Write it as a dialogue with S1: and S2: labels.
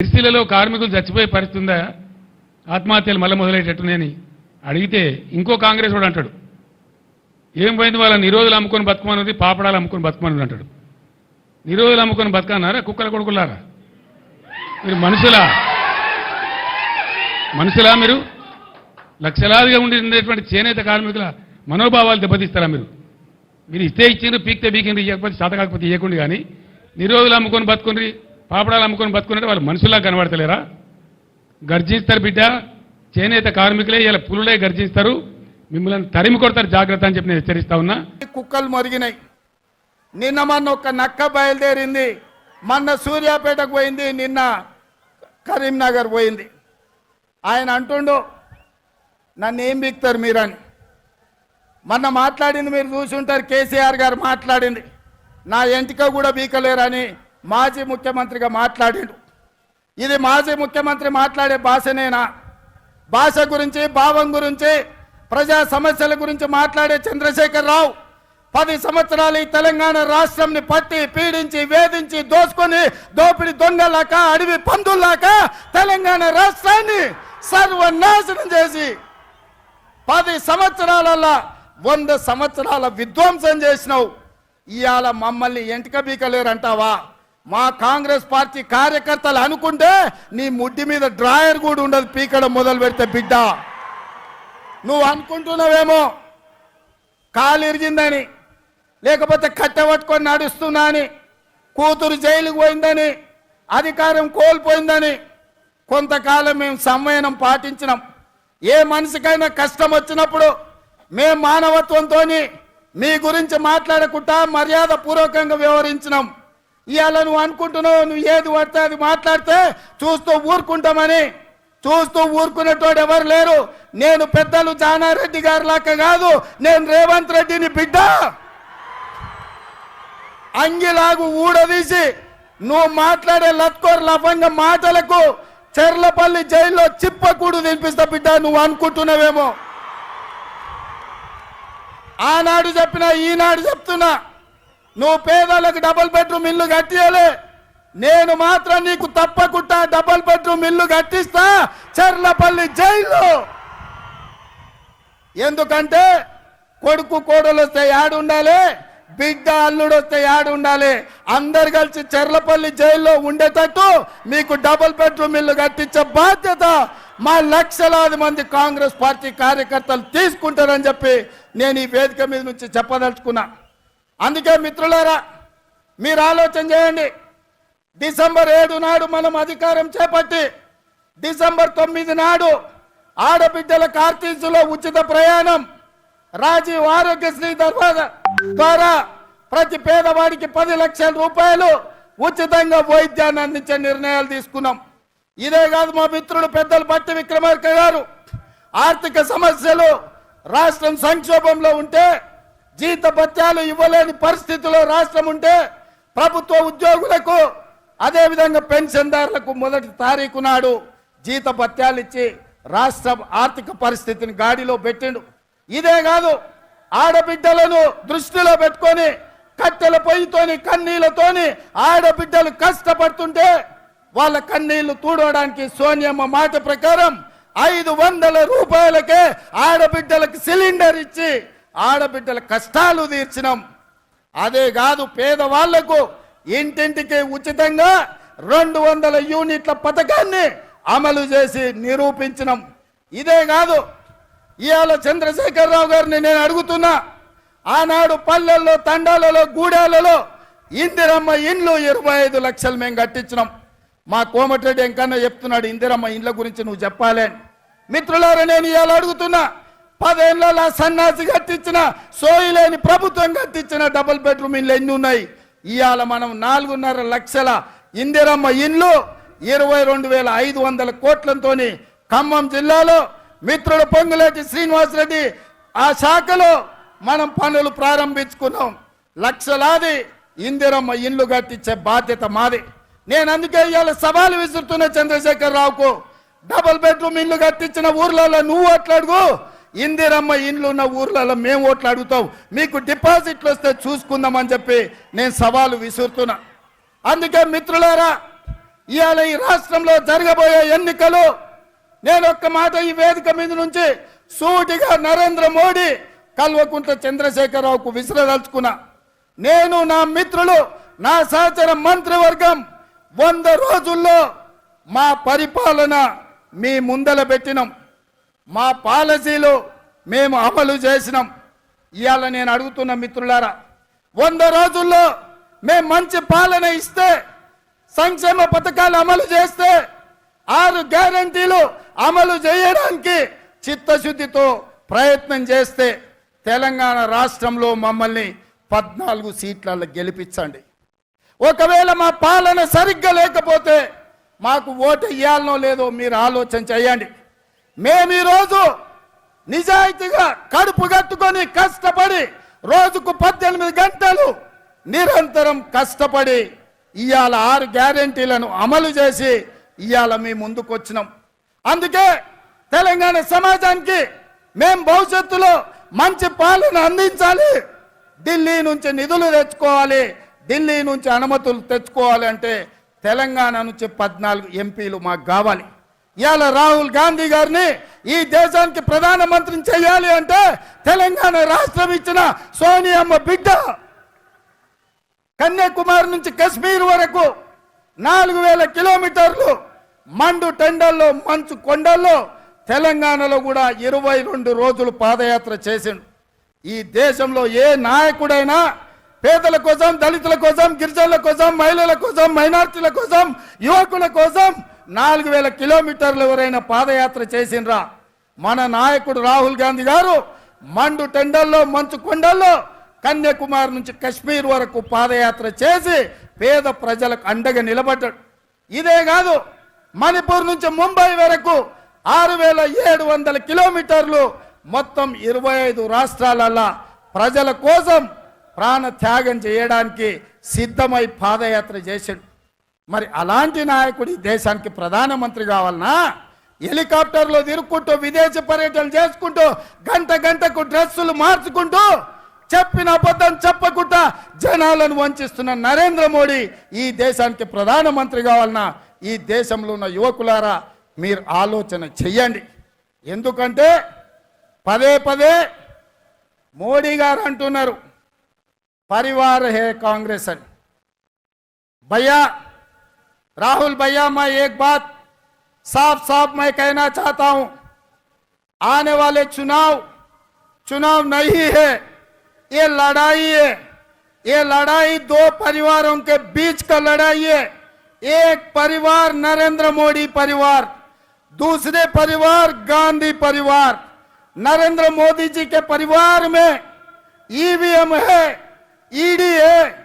S1: సిరిసిల్లలో కార్మికులు చచ్చిపోయే పరిస్థితి ఉందా? ఆత్మహత్యలు మళ్ళీ మొదలయ్యేటట్టునని అడిగితే ఇంకో కాంగ్రెస్ వాడు అంటాడు. ఏం పోయింది వాళ్ళ నిరోధులు అమ్ముకొని బతుకమన్నది పాపడాలు అమ్ముకొని బతుకమన్నది అంటాడు. నిరోధులు అమ్ముకొని బతకన్నారా? కుక్కల కొడుకులారా? మీరు మనుషులా? మనుషులా మీరు? లక్షలాదిగా ఉండేటువంటి చేనేత కార్మికుల మనోభావాలు దెబ్బతీస్తారా మీరు? మీరు ఇస్తే ఇచ్చిండ్రు పీక్తే పీకిండ్రు ఇవ్వకపోతే శాత కాకపోతే ఇవ్వకుండా కానీ నిరోధులు అమ్ముకొని బతుకుండ్రి పాపడాలు అమ్ముకొని బతుకున్నట్టు వాళ్ళు మనుషుల్లా కనబడతలేరా? గర్జిస్తారు బిడ్డ చేనేత కార్మికులే ఇలా పులులే గర్జిస్తారు. మిమ్మల్ని తరిమి కొడతారు జాగ్రత్త అని చెప్పి నేను హెచ్చరిస్తా ఉన్నా.
S2: కుక్కలు మరిగినాయి. నిన్న మొన్న ఒక నక్క బయలుదేరింది. మొన్న సూర్యాపేటకు పోయింది నిన్న కరీంనగర్ పోయింది. ఆయన అంటుండు నన్ను ఏం బిక్తారు మీరని? మొన్న మాట్లాడింది మీరు చూసుంటారు కేసీఆర్ గారు మాట్లాడింది. నా ఎంటిక కూడా బీకలేరని మాజీ ముఖ్యమంత్రిగా మాట్లాడాడు. ఇది మాజీ ముఖ్యమంత్రి మాట్లాడే భాషనేనా? భాష గురించి భావం గురించి ప్రజా సమస్యల గురించి మాట్లాడే చంద్రశేఖర్ రావు పది సంవత్సరాలు ఈ తెలంగాణ రాష్ట్రంని పట్టి పీడించి వేధించి దోసుకొని దోపిడి దొంగలాక అడవి పందుల్లాక తెలంగాణ రాష్ట్రాన్ని సర్వనాశనం చేసి పది సంవత్సరాలల్లా వంద సంవత్సరాల విధ్వంసం చేసినావు. ఇవాళ మమ్మల్ని ఎంటిక బీకలేరంటావా మా కాంగ్రెస్ పార్టీ కార్యకర్తలు అనుకుంటే నీ ముడ్డి మీద డ్రాయర్ కూడా ఉండదు పీకడం మొదలు పెడితే బిడ్డ. నువ్వు అనుకుంటున్నావేమో? కాలిరిగిందని లేకపోతే కట్టె పట్టుకొని నడుస్తున్నా అని కూతురు జైలుకు పోయిందని అధికారం కోల్పోయిందని కొంతకాలం మేము సంవయనం పాటించినాం. ఏ మనిషికైనా కష్టం వచ్చినప్పుడు మేము మానవత్వంతో మీ గురించి మాట్లాడకుండా మర్యాద పూర్వకంగా వ్యవహరించినాం. ఇవాళ నువ్వు అనుకుంటున్నావు నువ్వు ఏది పడితే అది మాట్లాడితే చూస్తూ ఊరుకుంటామని. చూస్తూ ఊరుకునేటోడు ఎవరు లేరు. నేను పెద్దలు జానారెడ్డి గారి లాక్క కాదు నేను రేవంత్ రెడ్డిని బిడ్డ. అంగిలాగు ఊడదీసి నువ్వు మాట్లాడే లత్కోర్ లఫంగ మాటలకు చెర్లపల్లి జైల్లో చిప్పకూడు తినిపిస్తా బిడ్డ నువ్వు అనుకుంటున్నావేమో. ఆనాడు చెప్పినా ఈనాడు చెప్తున్నా. నువ్వు పేదలకు డబుల్ బెడ్రూమ్ ఇల్లు కట్టియలే నేను మాత్రం నీకు తప్పకుండా డబుల్ బెడ్రూమ్ ఇల్లు కట్టిస్తా. చెర్లపల్లి జైల్లో. ఎందుకంటే కొడుకు కోడలు వస్తే యాడు ఉండాలి బిడ్డ అల్లుడు వస్తే యాడు ఉండాలి అందరు కలిసి చెర్లపల్లి జైల్లో ఉండేటట్టు మీకు డబుల్ బెడ్రూమ్ ఇల్లు కట్టించే బాధ్యత మా లక్షలాది మంది కాంగ్రెస్ పార్టీ కార్యకర్తలు తీసుకుంటారని చెప్పి నేను ఈ వేదిక మీద నుంచి చెప్పదలుచుకున్నా. అందుకే మిత్రులారా మీరు ఆలోచన చేయండి. డిసెంబర్ ఏడు నాడు మనం అధికారం చేపట్టి డిసెంబర్ తొమ్మిది నాడు ఆడబిడ్డల కార్తీసులో ఉచిత ప్రయాణం రాజీవ్ ఆరోగ్యశ్రీ దర్వాజా ద్వారా ప్రతి పేదవాడికి పది లక్షల రూపాయలు ఉచితంగా వైద్యాన్ని అందించే నిర్ణయాలు తీసుకున్నాం. ఇదే కాదు మా మిత్రుడు పెద్దలు పట్టి విక్రమార్క గారు ఆర్థిక సమస్యలు రాష్ట్రం సంక్షోభంలో ఉంటే జీత భత్యాలు ఇవ్వలేని పరిస్థితిలో రాష్ట్రం ఉంటే ప్రభుత్వ ఉద్యోగులకు అదేవిధంగా పెన్షన్దారులకు మొదటి తారీఖు నాడు జీత భత్యాలు ఇచ్చి రాష్ట్ర ఆర్థిక పరిస్థితిని గాడిలో పెట్టిండు. ఇదే కాదు ఆడబిడ్డలను దృష్టిలో పెట్టుకొని కట్టెల పొయ్యితోని కన్నీళ్ళతోని ఆడబిడ్డలు కష్టపడుతుంటే వాళ్ళ కన్నీళ్ళు తూడవడానికి సోనియమ్మ మాట ప్రకారం ఐదు వందల రూపాయలకే ఆడబిడ్డలకు సిలిండర్ ఇచ్చి ఆడబిడ్డల కష్టాలు తీర్చినాం. అదే కాదు పేదవాళ్ళకు ఇంటింటికి ఉచితంగా రెండు వందల యూనిట్ల పథకాన్ని అమలు చేసి నిరూపించినాం. ఇదే కాదు ఇవాళ చంద్రశేఖరరావు గారిని నేను అడుగుతున్నా ఆనాడు పల్లెల్లో తండాలలో గూడాలలో ఇందిరమ్మ ఇండ్లు ఇరవై ఐదు లక్షలు మేము కట్టించినాం. మా కోమటిరెడ్డి ఎంకన్నా చెప్తున్నాడు ఇందిరమ్మ ఇండ్ల గురించి నువ్వు చెప్పాలి. అని. మిత్రులారా నేను ఇవాళ అడుగుతున్నా పదేళ్ళలో సన్నాసి కట్టించిన సోయిలేని ప్రభుత్వం కట్టించిన డబుల్ బెడ్రూమ్ ఇండ్లు ఎన్ని ఉన్నాయి? ఇవాళ మనం నాలుగున్నర లక్షల ఇందిరమ్మ ఇండ్లు ఇరవై రెండు వేల ఐదు వందల కోట్లతోని ఖమ్మం జిల్లాలో మిత్రుడు పొంగులేటి శ్రీనివాసరెడ్డి ఆ శాఖలో మనం పనులు ప్రారంభించుకున్నాం. లక్షలాది ఇందిరమ్మ ఇండ్లు కట్టించే బాధ్యత మాది. నేను అందుకే ఇవాళ సవాలు విసురుతున్న చంద్రశేఖర్ రావుకు డబుల్ బెడ్రూమ్ ఇల్లు కట్టించిన ఊర్లలో నువ్వు అట్లాడుగు ఇందిరమ్మ ఇండ్లు ఉన్న ఊర్లలో మేము ఓట్లు అడుగుతాం. మీకు డిపాజిట్లు వస్తే చూసుకుందామని చెప్పి నేను సవాలు విసురుతున్నా. అందుకే మిత్రులారా ఇవాళ ఈ రాష్ట్రంలో జరగబోయే ఎన్నికలు నేను ఒక్క మాట ఈ వేదిక మీద నుంచి సూటిగా నరేంద్ర మోడీ కల్వకుంట్ల చంద్రశేఖరరావుకు విసిరదలుచుకున్నా. నేను నా మిత్రులు నా సహచర మంత్రివర్గం వంద రోజుల్లో మా పరిపాలన మీ ముందల పెట్టినాం. మా పాలసీలు మేము అమలు చేసినాం. ఇవాళ నేను అడుగుతున్న మిత్రులారా వంద రోజుల్లో మేము మంచి పాలన ఇస్తే సంక్షేమ పథకాలు అమలు చేస్తే ఆరు గ్యారంటీలు అమలు చేయడానికి చిత్తశుద్ధితో ప్రయత్నం చేస్తే తెలంగాణ రాష్ట్రంలో మమ్మల్ని పద్నాలుగు సీట్లలో గెలిపించండి. ఒకవేళ మా పాలన సరిగ్గా లేకపోతే మాకు ఓటు ఇవ్వాలనో లేదో మీరు ఆలోచన చేయండి. మేము ఈరోజు నిజాయితీగా కడుపు కట్టుకొని కష్టపడి రోజుకు పద్దెనిమిది గంటలు నిరంతరం కష్టపడి ఇవాళ ఆరు గ్యారెంటీలను అమలు చేసి ఇవాళ మీ ముందుకు వచ్చినాం. అందుకే తెలంగాణ సమాజానికి మేం భవిష్యత్తులో మంచి పాలన అందించాలి. ఢిల్లీ నుంచి నిధులు తెచ్చుకోవాలి. ఢిల్లీ నుంచి అనుమతులు తెచ్చుకోవాలి అంటే తెలంగాణ నుంచి పద్నాలుగు ఎంపీలు మాకు కావాలి. ఇవాళ రాహుల్ గాంధీ గారిని ఈ దేశానికి ప్రధానమంత్రిని చేయాలి అంటే తెలంగాణ రాష్ట్రం ఇచ్చిన సోనియమ్మ బిడ్డ. కన్యాకుమారి నుంచి కశ్మీర్ వరకు నాలుగు వేల కిలోమీటర్లు మండు టెండల్లో మంచు కొండల్లో తెలంగాణలో కూడా ఇరవై రెండు రోజులు పాదయాత్ర చేసిండు. ఈ దేశంలో ఏ నాయకుడైనా పేదల కోసం దళితుల కోసం గిరిజనుల కోసం మహిళల కోసం మైనార్టీల కోసం యువకుల కోసం నాలుగు వేల కిలోమీటర్లు ఎవరైనా పాదయాత్ర చేసిండ్రా? మన నాయకుడు రాహుల్ గాంధీ గారు మండు టెండల్లో మంచు కొండల్లో కన్యాకుమారి నుంచి కశ్మీర్ వరకు పాదయాత్ర చేసి పేద ప్రజలకు అండగా నిలబడ్డాడు. ఇదే కాదు మణిపూర్ నుంచి ముంబై వరకు ఆరు వేల ఏడు వందల కిలోమీటర్లు మొత్తం ఇరవై ఐదు రాష్ట్రాలల్లా ప్రజల కోసం ప్రాణ త్యాగం చేయడానికి సిద్ధమై పాదయాత్ర చేశాడు. మరి అలాంటి నాయకుడు ఈ దేశానికి ప్రధానమంత్రి కావాలన్నా హెలికాప్టర్లో తిరుక్కుంటూ విదేశీ పర్యటనలు చేసుకుంటూ గంట గంటకు డ్రెస్సులు మార్చుకుంటూ చెప్పిన అబద్ధం చెప్పకుండా జనాలను వంచిస్తున్న నరేంద్ర మోడీ ఈ దేశానికి ప్రధానమంత్రి కావాలన్నా ఈ దేశంలో ఉన్న యువకులారా మీరు ఆలోచన చెయ్యండి. ఎందుకంటే పదే పదే మోడీ గారు అంటున్నారు పరివార్ హే కాంగ్రెస్ అని. భయ్యా राहुल भैया, मैं एक बात साफ़ साफ़ मैं कहना चाहता हूँ। आने वाले चुनाव चुनाव नहीं है, ये लड़ाई है। ये लड़ाई दो परिवारों के बीच का लड़ाई है। एक परिवार नरेंद्र मोदी परिवार, दूसरे परिवार गांधी परिवार। नरेंद्र मोदी जी के परिवार में ईवीएम है ईडी है।